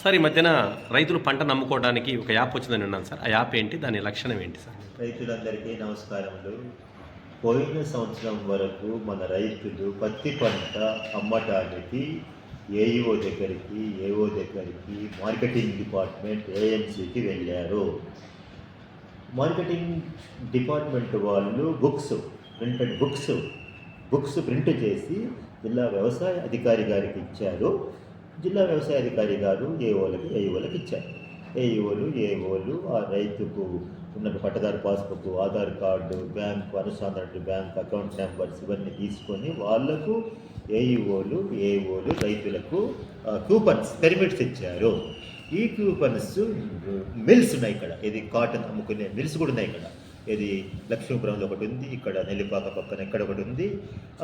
Sir ఈ మధ్యన రైతులు పంట నమ్ముకోవడానికి ఒక యాప్ వచ్చిందని విన్నాను సార్. ఆ యాప్ ఏంటి? దాని లక్షణం ఏంటి సార్? రైతులందరికీ నమస్కారములు. పోయిన సంవత్సరం వరకు మన రైతులు పత్తి పంట అమ్మటానికి ఏఈఓ దగ్గరికి ఏఓ దగ్గరికి మార్కెటింగ్ డిపార్ట్మెంట్ ఏఎంసీకి వెళ్ళారు. మార్కెటింగ్ డిపార్ట్మెంట్ వాళ్ళు books printed books books print చేసి జిల్లా వ్యవసాయ అధికారి గారికి ఇచ్చారు. జిల్లా వ్యవసాయ అధికారి గారు ఏఓలకి ఏఈఓలకి ఇచ్చారు. ఏఈఓలు ఏఓలు ఆ రైతుకు ఉన్న పట్టదారు పాస్బుక్ ఆధార్ కార్డు బ్యాంకు అనుసంధాన బ్యాంక్ అకౌంట్ నెంబర్స్ ఇవన్నీ తీసుకొని వాళ్ళకు ఏఈఓలు ఏఓలు రైతులకు కూపన్స్ పెర్మిట్స్ ఇచ్చారు. ఈ కూపన్స్ మిల్స్ ఉన్నాయి ఇక్కడ. ఇది కాటన్ అమ్ముకునే మిల్స్ కూడా ఉన్నాయి ఇక్కడ. ఇది లక్ష్మీపురంలో ఒకటి ఉంది ఇక్కడ నెల్లిపాక పక్కన ఎక్కడ ఒకటి ఉంది.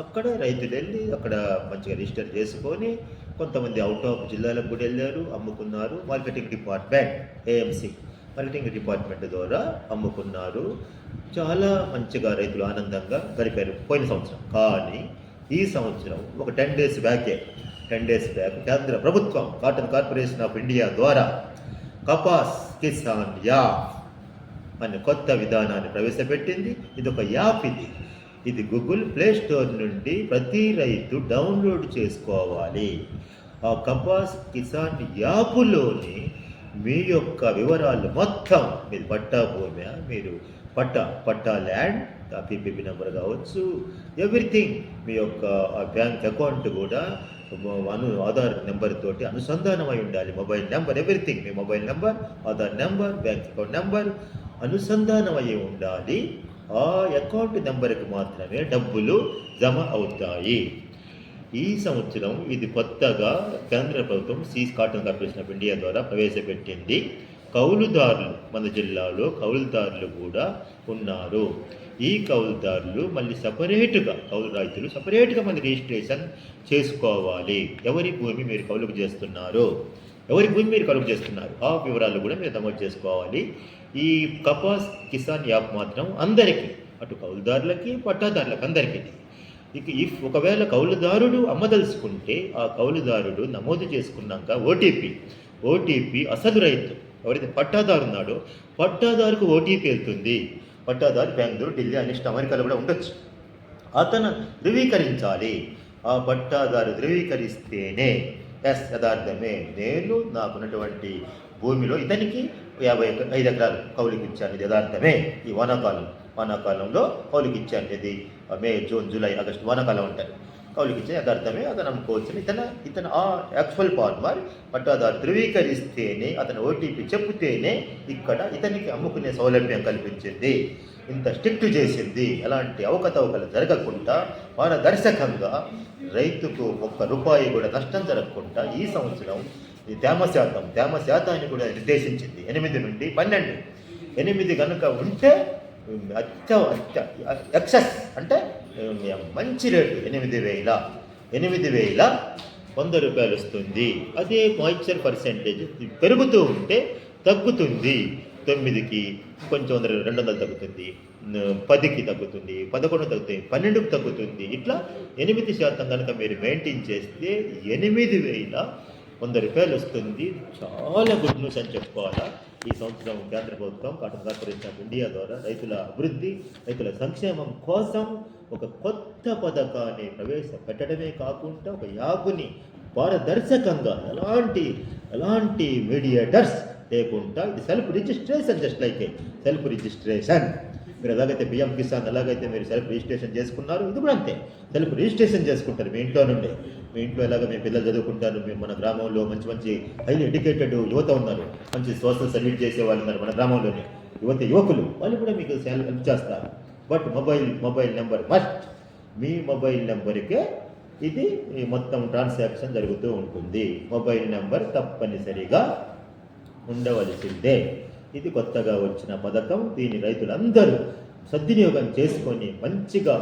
అక్కడ రైతులు వెళ్ళి అక్కడ మంచిగా రిజిస్టర్ చేసుకొని కొంతమంది అవుట్ ఆఫ్ జిల్లాలకు కూడా వెళ్ళారు అమ్ముకున్నారు. Marketing department AMC marketing department ద్వారా అమ్ముకున్నారు. చాలా మంచిగా రైతులు ఆనందంగా గడిపారు పోయిన సంవత్సరం. కానీ ఈ సంవత్సరం ఒక టెన్ డేస్ బ్యాకే టెన్ డేస్ బ్యాక్ కేంద్ర ప్రభుత్వం కాటన్ కార్పొరేషన్ ఆఫ్ ఇండియా ద్వారా కపాస్ కిసాన్ యా అనే కొత్త విధానాన్ని ప్రవేశపెట్టింది. ఇది ఒక యాప్ ఇది. ఇది గూగుల్ ప్లే స్టోర్ నుండి ప్రతి రైతు డౌన్లోడ్ చేసుకోవాలి. ఆ కపాస్ కిసాన్ యాప్లోని మీ యొక్క వివరాలు మొత్తం మీరు పట్టా భూమి మీరు పట్టా పట్టా ల్యాండ్ పీపీపీ నెంబర్ కావచ్చు ఎవ్రీథింగ్ మీ యొక్క బ్యాంక్ అకౌంట్ కూడా అను ఆధార్ నెంబర్ తోటి అనుసంధానమై ఉండాలి. మొబైల్ నెంబర్ ఎవ్రీథింగ్ మీ mobile number Aadhaar number bank account number అనుసంధానమై ఉండాలి. ఆ అకౌంట్ నెంబర్కి మాత్రమే డబ్బులు జమ అవుతాయి. ఈ సంవత్సరం ఇది కొత్తగా కేంద్ర ప్రభుత్వం సీస్ కాటన్ కార్పొరేషన్ ఆఫ్ ఇండియా ద్వారా ప్రవేశపెట్టింది. కౌలుదారులు మన జిల్లాలో కౌలుదారులు కూడా ఉన్నారు. ఈ కౌలుదారులు మళ్ళీ సపరేటుగా కౌలు రైతులు సపరేట్గా మళ్ళీ రిజిస్ట్రేషన్ చేసుకోవాలి. ఎవరి భూమి మీరు కౌలుకు చేస్తున్నారు ఎవరి భూమి మీరు కలుపు చేస్తున్నారు? ఆ వివరాలు కూడా మీరు నమోదు చేసుకోవాలి. ఈ కపాస్ కిసాన్ యాప్ మాత్రం అందరికీ అటు కౌలుదారులకి పట్టాదారులకు అందరికీ. ఇక ఇఫ్ ఒకవేళ కౌలుదారుడు అమ్మదలుచుకుంటే ఆ కౌలుదారుడు నమోదు చేసుకున్నాక ఓటీపీ ఓటీపీ అసలు రైతు ఎవరైతే పట్టాదారు ఉన్నాడో పట్టాదారుకు ఓటీపీ వెళ్తుంది. పట్టాదారు బెంగళూరు ఢిల్లీ అనిష్ట అమెరికాలో కూడా ఉండొచ్చు. అతను ధృవీకరించాలి. ఆ పట్టాదారు ధృవీకరిస్తేనే ఎస్ యథార్థమే. నేను నాకున్నటువంటి భూమిలో ఇతనికి యాభై ఐదు ఎకరాలు కౌలుకి ఇచ్చాను. ఇది యథార్థమే. ఈ వానాకాలం వానాకాలంలో కౌలుకి ఇచ్చాను. ఇది మే జూన్ జూలై ఆగస్టు వానాకాలం ఉంటాయి కౌలుకి ఇచ్చే యథార్థమే. అతను అమ్ముకోవచ్చు ఇతను ఇతను ఆ యాక్చువల్ ఫార్మర్. పట్టాదారు ధృవీకరిస్తేనే అతను ఓటీపీ చెప్తేనే ఇక్కడ ఇతనికి అమ్ముకునే సౌలభ్యం కల్పించింది. ఇంత స్ట్రిక్ట్ చేసింది. ఎలాంటి అవకతవకలు జరగకుండా పారదర్శకంగా రైతుకు ఒక్క రూపాయి కూడా నష్టం జరగకుండా ఈ సంవత్సరం ఈ తేమ శాతం తేమ శాతాన్ని కూడా నిర్దేశించింది. ఎనిమిది నుండి పన్నెండు. ఎనిమిది కనుక ఉంటే అత్య అత్య ఎక్సెస్ అంటే మంచి రేటు. ఎనిమిది వేల ఎనిమిది వేల వంద రూపాయలు వస్తుంది. అదే మాయిశ్చర్ పర్సెంటేజ్ పెరుగుతూ ఉంటే తగ్గుతుంది. తొమ్మిదికి కొంచెం వందల రెండు వందలు తగ్గుతుంది పదికి తగ్గుతుంది పదకొండు తగ్గుతుంది పన్నెండుకి తగ్గుతుంది. ఇట్లా ఎనిమిది శాతం కనుక మీరు మెయింటైన్ చేస్తే ఎనిమిది వేల వంద రూపాయలు వస్తుంది. చాలా గుడ్ న్యూస్ అని చెప్పుకోవాలా? ఈ సంవత్సరం కేంద్ర ప్రభుత్వం కాటన్ కార్పొరేషన్ ఆఫ్ ఇండియా ద్వారా రైతుల అభివృద్ధి రైతుల సంక్షేమం కోసం ఒక కొత్త పథకాన్ని ప్రవేశపెట్టడమే కాకుండా ఒక యాప్ని పారదర్శకంగా ఎలాంటి ఎలాంటి మీడియేటర్స్ లేకుండా ఇది self registration just like self registration మీరు ఎలాగైతే పిఎం కిసాన్ ఎలాగైతే మీరు సెల్ఫ్ రిజిస్ట్రేషన్ చేసుకున్నారు ఇది కూడా అంతే. సెల్ఫ్ రిజిస్ట్రేషన్ చేసుకుంటారు మీ ఇంట్లో నుండి. మీ ఇంట్లో ఎలాగ మీ పిల్లలు చదువుకుంటారు మీ మన గ్రామంలో మంచి మంచి హైలీ ఎడ్యుకేటెడ్ యువత ఉన్నారు. మంచి సోషల్ సర్వీస్ చేసే వాళ్ళు ఉన్నారు మన గ్రామంలోనే. యువత యువకులు వాళ్ళు కూడా మీకు హెల్ప్ చేస్తారు. But mobile mobile number must me mobile నెంబర్కే ఇది మొత్తం ట్రాన్సాక్షన్ జరుగుతూ ఉంటుంది. మొబైల్ నెంబర్ తప్పనిసరిగా ఉండవలసిందే. ఇది కొత్తగా వచ్చిన పథకం. దీని రైతులందరూ సద్వినియోగం చేసుకొని మంచిగా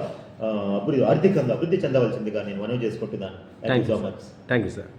అభివృద్ధి ఆర్థికంగా అభివృద్ధి చెందవలసిందిగా నేను మనవి చేసుకుంటున్నాను. Thank you so much thank you sir